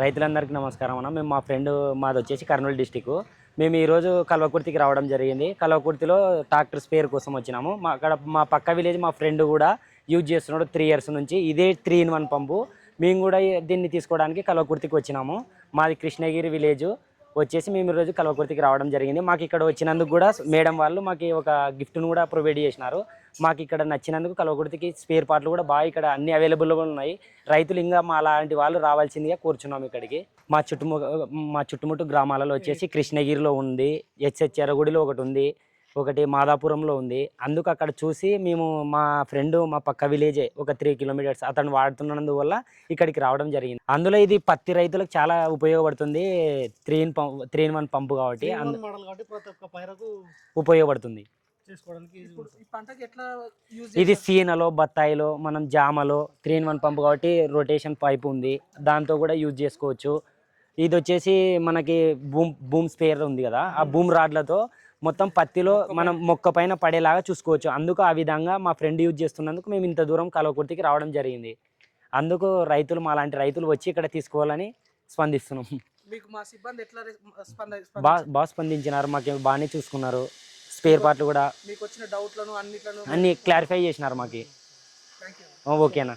రైతులందరికీ నమస్కారం అన్న. మేము మా ఫ్రెండ్ మాది వచ్చేసి కర్నూలు డిస్టిక్. మేము ఈరోజు కల్వకుర్తికి రావడం జరిగింది. కల్వకుర్తిలో ట్రాక్టర్ స్పేర్ కోసం వచ్చినాము. మా అక్కడ మా పక్క విలేజ్ మా ఫ్రెండ్ కూడా యూజ్ చేస్తున్నాడు త్రీ ఇయర్స్ నుంచి. ఇదే త్రీ ఇన్ వన్ పంపు. మేము కూడా దీన్ని తీసుకోవడానికి కల్వకుర్తికి వచ్చినాము. మాది కృష్ణగిరి విలేజ్. వచ్చేసి మేము ఈరోజు కల్వకుర్తికి రావడం జరిగింది. మాకు ఇక్కడ వచ్చినందుకు కూడా మేడం వాళ్ళు మాకు ఒక గిఫ్ట్ను కూడా ప్రొవైడ్ చేసినారు. మాకు ఇక్కడ నచ్చినందుకు కల్వకుర్తికి స్పేర్ పార్ట్లు కూడా బాగా ఇక్కడ అన్ని అవైలబుల్గా ఉన్నాయి. రైతులు ఇంకా మా అలాంటి వాళ్ళు రావాల్సిందిగా కూర్చున్నాం ఇక్కడికి. మా చుట్టుము మా చుట్టుముట్టు గ్రామాలలో వచ్చేసి కృష్ణగిరిలో ఉంది హెచ్హెచ్ ఎర్రగుడిలో ఒకటి ఉంది. ఒకటి మాదాపురంలో ఉంది. అందుకు అక్కడ చూసి మేము మా ఫ్రెండ్ మా పక్క విలేజే ఒక త్రీ కిలోమీటర్స్ అతను వాడుతున్నందువల్ల ఇక్కడికి రావడం జరిగింది. అందులో ఇది పత్తి రైతులకు చాలా ఉపయోగపడుతుంది three in pump three in one pump కాబట్టి అందు మోడల్ కాబట్టి ప్రతి ఒక్క పైరకు ఉపయోగపడుతుంది. ఇది సీనలో బత్తాయిలో మనం జామలో త్రీ ఇన్ వన్ పంప్ కాబట్టి రొటేషన్ పైప్ ఉంది. దాంతో కూడా యూజ్ చేసుకోవచ్చు. ఇది వచ్చేసి మనకి బూమ్ బూమ్ స్పేర్ ఉంది కదా ఆ బూమ్ రాడ్లతో మొత్తం పత్తిలో మనం మొక్క పైన పడేలాగా చూసుకోవచ్చు. అందుకు ఆ విధంగా మా ఫ్రెండ్ యూజ్ చేస్తున్నందుకు మేము ఇంత దూరం కలవకుర్తికి రావడం జరిగింది. అందుకు రైతులు మా లాంటి రైతులు వచ్చి ఇక్కడ తీసుకోవాలని స్పందిస్తున్నాం. మీకు మా సిబ్బంది ఎట్లా బాగా? బాగా స్పందించినారు మాకు బాగానే చూసుకున్నారు. స్పేర్ పార్ట్లు కూడా మీకు వచ్చిన డౌట్లను అన్నిట్లను అన్ని క్లారిఫై చేసినారు మాకు. ఓకేనా